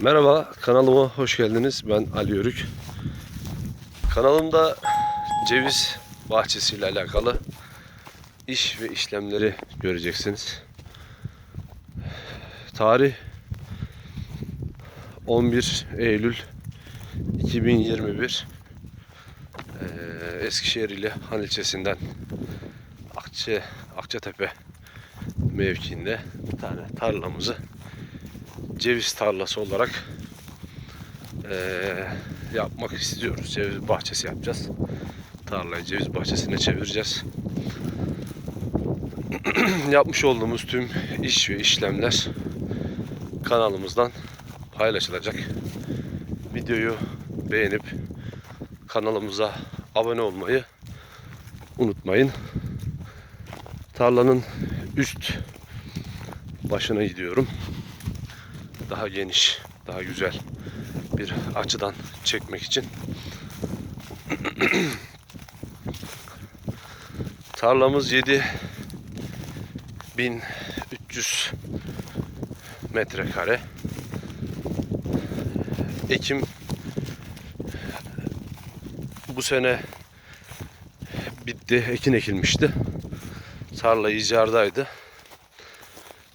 Merhaba, kanalıma hoş geldiniz. Ben Ali Yörük. Kanalımda ceviz bahçesiyle alakalı iş ve işlemleri göreceksiniz. Tarih 11 Eylül 2021 Ee, Eskişehir ile Han ilçesinden Akçe, Akçatepe mevkiinde bir tane tarlamızı ceviz tarlası olarak eee, yapmak istiyoruz. Ceviz bahçesi yapacağız. Tarlayı ceviz bahçesine çevireceğiz. Yapmış olduğumuz tüm iş ve işlemler kanalımızdan paylaşılacak. Videoyu beğenip kanalımıza abone olmayı unutmayın. Tarlanın üst başına gidiyorum daha geniş, daha güzel bir açıdan çekmek için. Tarlamız 7 1300 metrekare. Ekim bu sene bitti, ekin ekilmişti. Tarla icardaydı.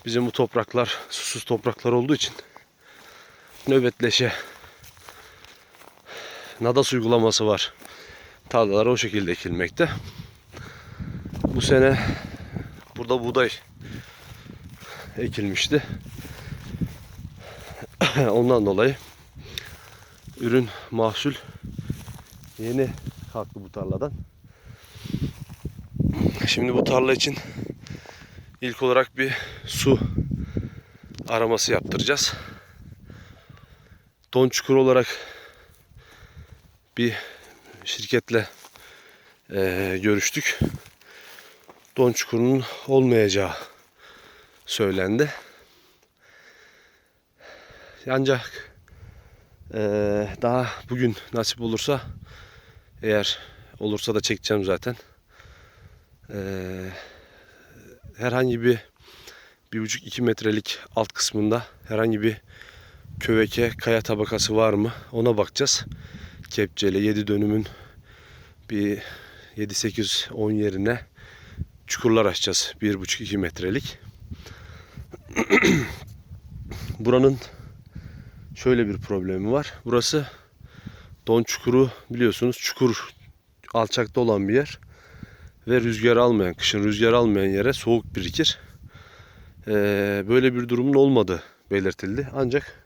Bizim bu topraklar susuz topraklar olduğu için nöbetleşe nadas uygulaması var. Tarlalar o şekilde ekilmekte. Bu sene burada buğday ekilmişti. Ondan dolayı ürün mahsul yeni kalktı bu tarladan. Şimdi bu tarla için ilk olarak bir su araması yaptıracağız. Don çukur olarak bir şirketle eee, görüştük. Don çukurunun olmayacağı söylendi. Ancak eee, daha bugün nasip olursa eğer olursa da çekeceğim zaten. Eee herhangi bir bir buçuk iki metrelik alt kısmında herhangi bir köveke kaya tabakası var mı ona bakacağız. Kepçeyle 7 dönümün bir 7-8-10 yerine çukurlar açacağız. 1,5-2 metrelik. Buranın şöyle bir problemi var. Burası don çukuru biliyorsunuz çukur alçakta olan bir yer ve rüzgar almayan, kışın rüzgar almayan yere soğuk birikir. Ee, böyle bir durumun olmadığı belirtildi. Ancak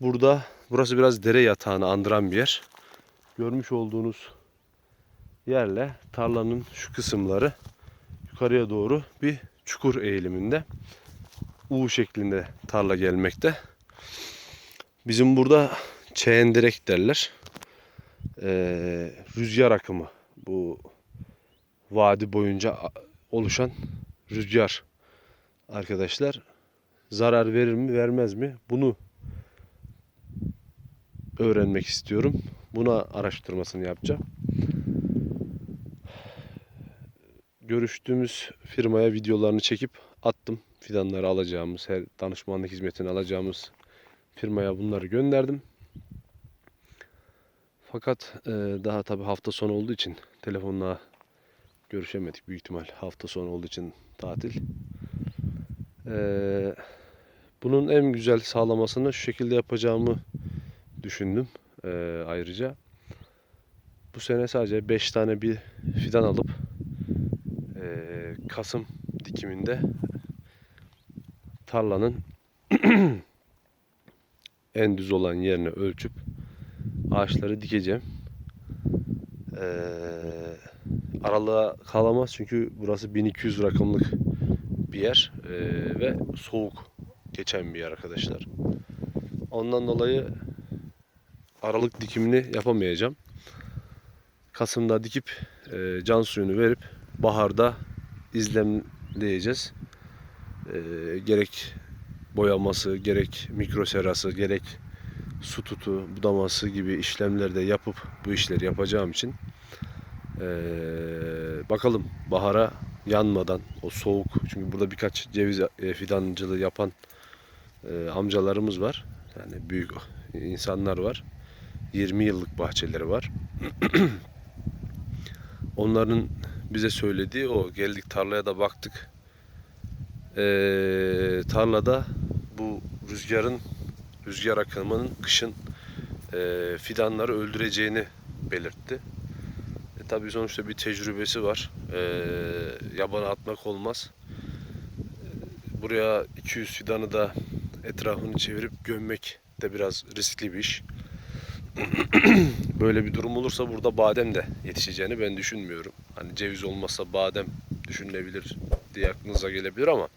burada burası biraz dere yatağını andıran bir yer. Görmüş olduğunuz yerle tarlanın şu kısımları yukarıya doğru bir çukur eğiliminde U şeklinde tarla gelmekte. Bizim burada çeyendirek derler. Ee, rüzgar akımı bu vadi boyunca oluşan rüzgar arkadaşlar zarar verir mi vermez mi bunu öğrenmek istiyorum. Buna araştırmasını yapacağım. Görüştüğümüz firmaya videolarını çekip attım. Fidanları alacağımız, her danışmanlık hizmetini alacağımız firmaya bunları gönderdim. Fakat e, daha tabi hafta sonu olduğu için telefonla görüşemedik büyük ihtimal hafta sonu olduğu için tatil. Ee, bunun en güzel sağlamasını şu şekilde yapacağımı düşündüm ee, ayrıca. Bu sene sadece 5 tane bir fidan alıp ee, Kasım dikiminde tarlanın en düz olan yerine ölçüp ağaçları dikeceğim. Ee, aralığa kalamaz çünkü burası 1200 rakamlık bir yer ee, ve soğuk geçen bir yer arkadaşlar. Ondan dolayı aralık dikimini yapamayacağım. Kasım'da dikip e, can suyunu verip baharda izlemleyeceğiz. E, gerek boyaması, gerek mikroserası, gerek su tutu, budaması gibi işlemleri de yapıp bu işleri yapacağım için ee, bakalım bahara yanmadan o soğuk çünkü burada birkaç ceviz fidancılığı yapan e, amcalarımız var. Yani büyük insanlar var. 20 yıllık bahçeleri var. Onların bize söylediği o. Geldik tarlaya da baktık. Ee, tarlada bu rüzgarın rüzgar akımının kışın e, fidanları öldüreceğini belirtti. E, tabii sonuçta bir tecrübesi var. E, yabana atmak olmaz. E, buraya 200 fidanı da etrafını çevirip gömmek de biraz riskli bir iş. Böyle bir durum olursa burada badem de yetişeceğini ben düşünmüyorum. Hani ceviz olmazsa badem düşünülebilir diye aklınıza gelebilir ama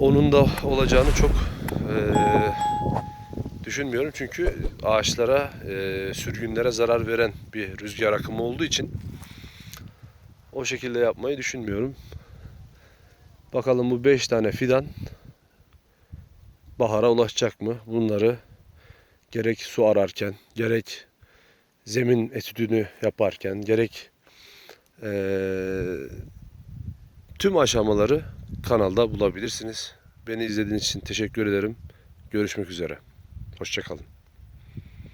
onun da olacağını çok eee, düşünmüyorum. Çünkü ağaçlara, eee, sürgünlere zarar veren bir rüzgar akımı olduğu için o şekilde yapmayı düşünmüyorum. Bakalım bu 5 tane fidan bahara ulaşacak mı? Bunları gerek su ararken, gerek zemin etüdünü yaparken, gerek eee, tüm aşamaları kanalda bulabilirsiniz. Beni izlediğiniz için teşekkür ederim. Görüşmek üzere. Hoşçakalın.